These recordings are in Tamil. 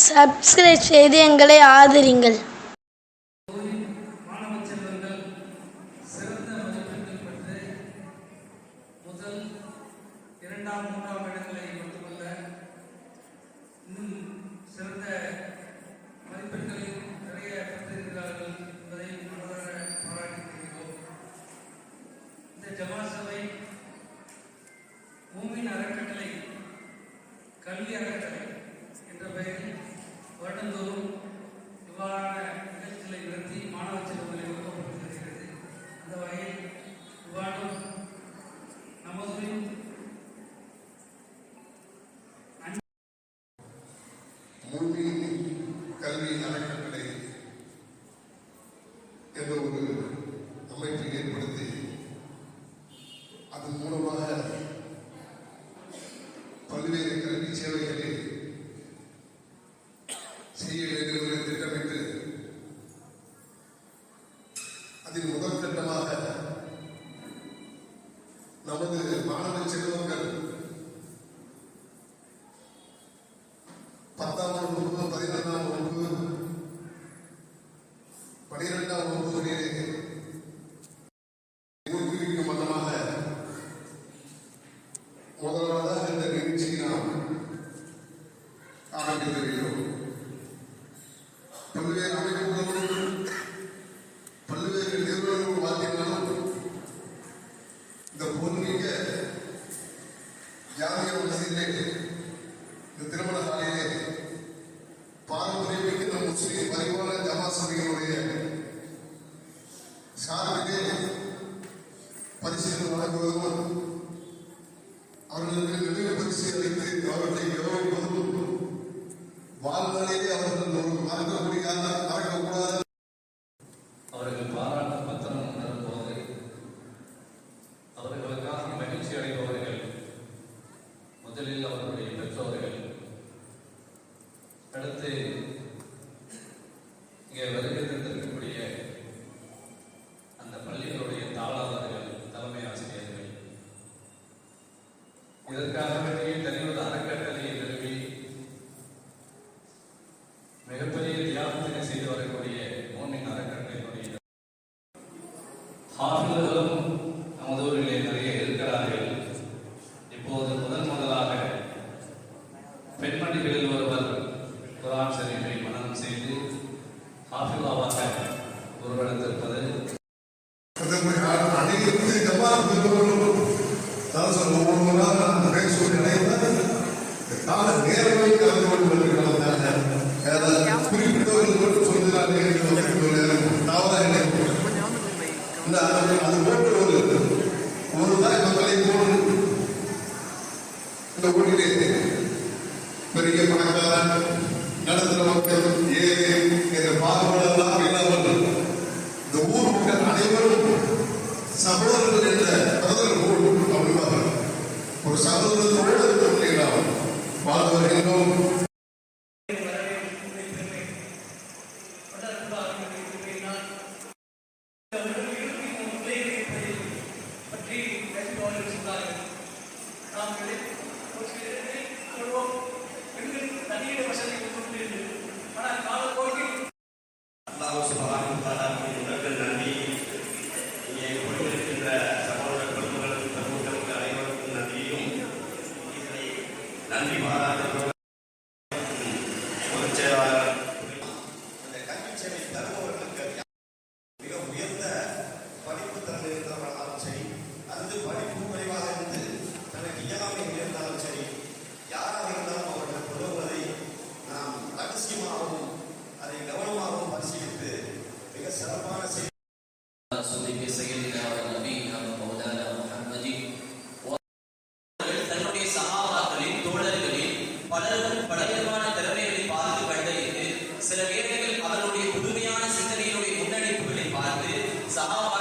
சப்ஸ்கிரைப் செய்து எங்களை ஆதரிங்கள். இரண்டாம் மூன்றாம் இடங்களை பெற்றுக்கொள்ள இன்னும் சிறந்த மதிப்பெண்களை நிறைய பெற்றிருக்கிறார்கள் என்பதை மனதாக பாராட்டுகிறோம் இந்த ஜமாசபை மூமின் அறக்கட்டளை கல்வி அறக்கட்டளை. இத்தகைய வருடந்தோறும் இவ்வாறான நிகழ்ச்சிகளை நடத்தி மாணவ செல்வங்களை ஊக்கப்படுத்தி வருகிறது அந்த வகையில் இவ்வாண்டும் நமது மூன்று கல்வி நடக்க நமது மாணவ செல்வங்கள் பத்தாம் வகுப்பு பதினொன்றாம் வகுப்பு பனிரெண்டாம் வகுப்பு ஊக்குவிக்கும் வண்ணமாக முதலாவதாக இந்த நிகழ்ச்சியை நாம் ஆரம்பித்திருக்கிறோம் பல்வேறு இங்கே வருகிறது அந்த அந்த அது ஓட்டு ஒரு ஒரு தான் மக்களை போடும் இந்த ஊரிலே பெரிய பணக்காரன் நடத்துகிற மக்கள் ஏழை என்ற பாகுபாடெல்லாம் இல்லாமல் இந்த ஊர் மக்கள் அனைவரும் சகோதரர்கள் என்ற பிரதமர் போல் அப்படிவார்கள் ஒரு சகோதரத்தோடு இருக்க முடியலாம் வாழ்வர்கள் trabajo para 있다.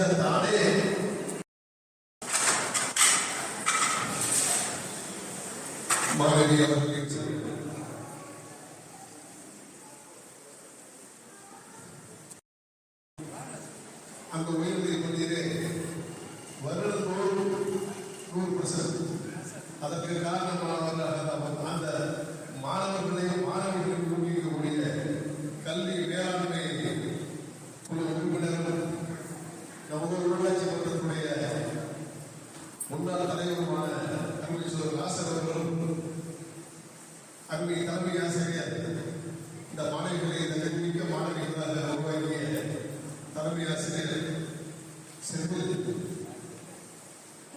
தானே மாணவி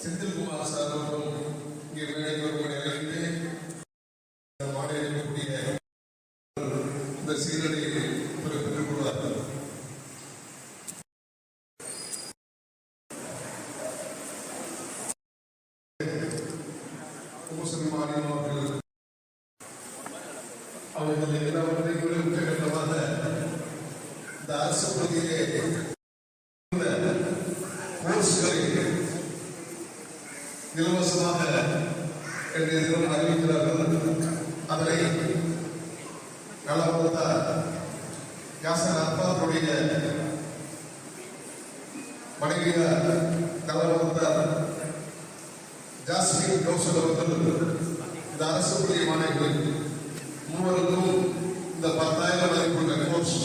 செந்தில்குமார் சார் அவர்களும் இங்கே மேடைக்கு வரும்படி அழைத்து இந்த மாநிலக்கூடிய இந்த சீரடியை பெற்றுக் கொள்வார்கள் அவர்கள் அவர்கள் எல்லாவற்றையும் உச்சகட்டமாக இந்த அரசு பகுதியிலே இலவசமாக என்று தினம் அறிவிக்கிறார்கள் அதனை நலப்படுத்தார் யாசர் அப்பாவுடைய மனைவியார் நலப்படுத்தார் ஜாஸ்மின் கௌசல் அவர்கள் இந்த அரசு பள்ளி மாணவிகள் மூவருக்கும் இந்த பத்தாயிரம் மதிப்புள்ள கோர்ஸ்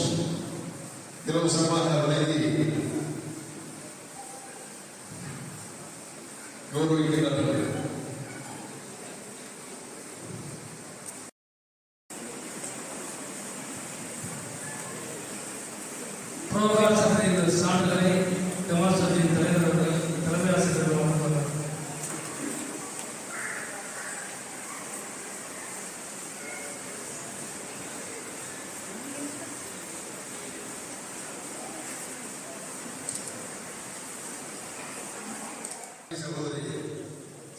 இலவசமாக வழங்கி புரோகால் சந்தையின் சான்றிதழை ஜமாசத்தின் தலைவர் அவர்கள் தலைமை ஆசிரியர் வழங்குவார் சகோதரி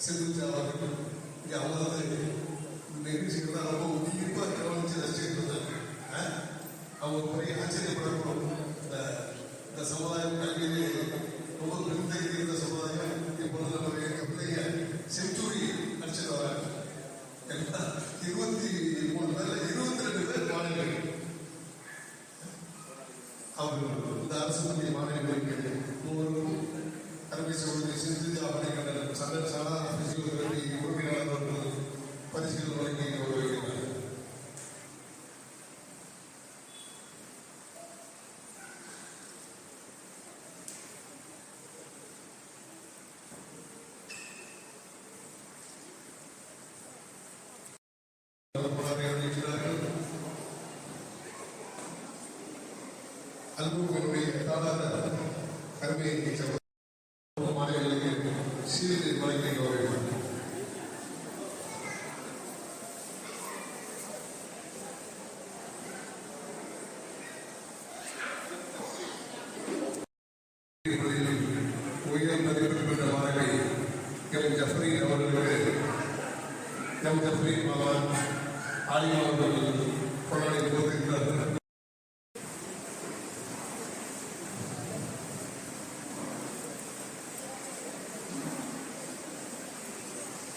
சிந்துஜா அவர்கள் இங்கே அமர்ந்து இந்த ரொம்ப உயிர்ப்பாக கவனிச்சு ரசிச்சுட்டு இருந்தாங்க. அவங்க பெரிய ஆச்சரியப்படணும் இந்த இந்த சமுதாயம் கல்வியிலே ரொம்ப பின்தங்கி இருந்த சமுதாயம் இப்பொழுது நம்ம எங்க பிள்ளைங்க செஞ்சுரி அடிச்சுட்டு வராங்க. இருபத்தி மூணு பேர்ல இருபத்தி ரெண்டு பேர் மாணவர்கள் அவர்கள் இந்த அரசு பள்ளி மாணவர்களுக்கு மூவருக்கும் அருமை சகோதரி சிந்திஜா அப்படிங்கிற சந்த சாதாரண பிசிக்கல் அல்புகளுடைய தாளாத கருமையை சகோதரி மாணவர்களுக்கு சீரு வழங்கி கௌரவிக்கிறார் உயர் மதிப்பு பெற்ற மாணவி எம். ஜஃப்ரி அவர்களுக்கு எம். ஜஃப்ரி மகான் ஆலிமா அவர்கள்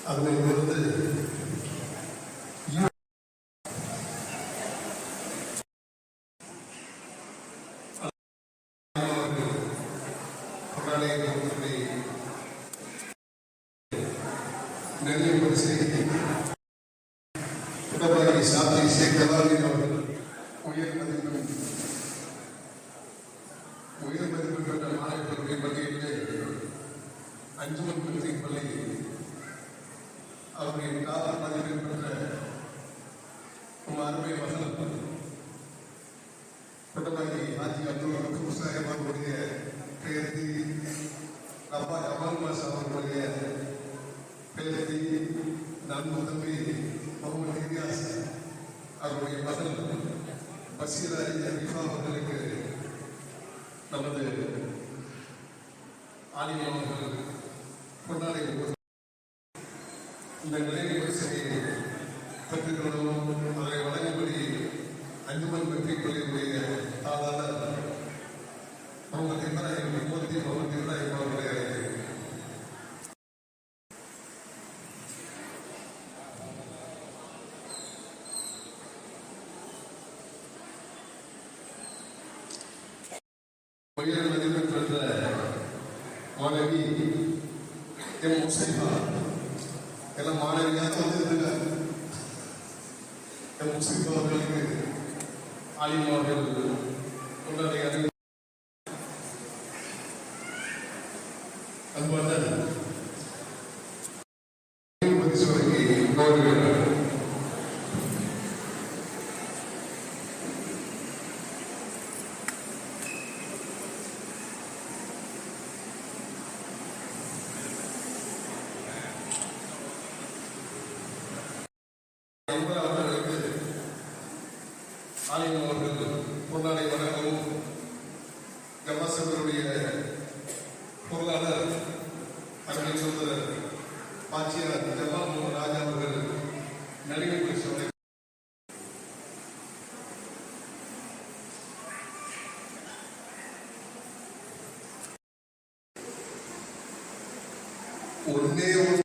അത് பெயர்த்தி நண்பு தம்பி முகமது இலியாஸ் அவருடைய மகன் பசீர் அலி அவர்களுக்கு நமது ஆலிமா அவர்கள் கொண்டாடி இந்த நிலையை பரிசை பெற்றுக்கொள்ளவும் அதை வழங்கும்படி அஞ்சுமன் வெற்றி பள்ளியுடைய தாளாளர் முகமது இப்ராஹிம் முகமது முகமது இப்ராஹிம் அவர்களை அழைக்கிறேன் உயர் மதிப்பு பெற்ற மாணவி எம் முசைபா எல்லாம் மாணவியாக வந்திருக்காங்க எம் முசைபா அவர்களுக்கு ஆலிம் ஒன்னே ஒன்று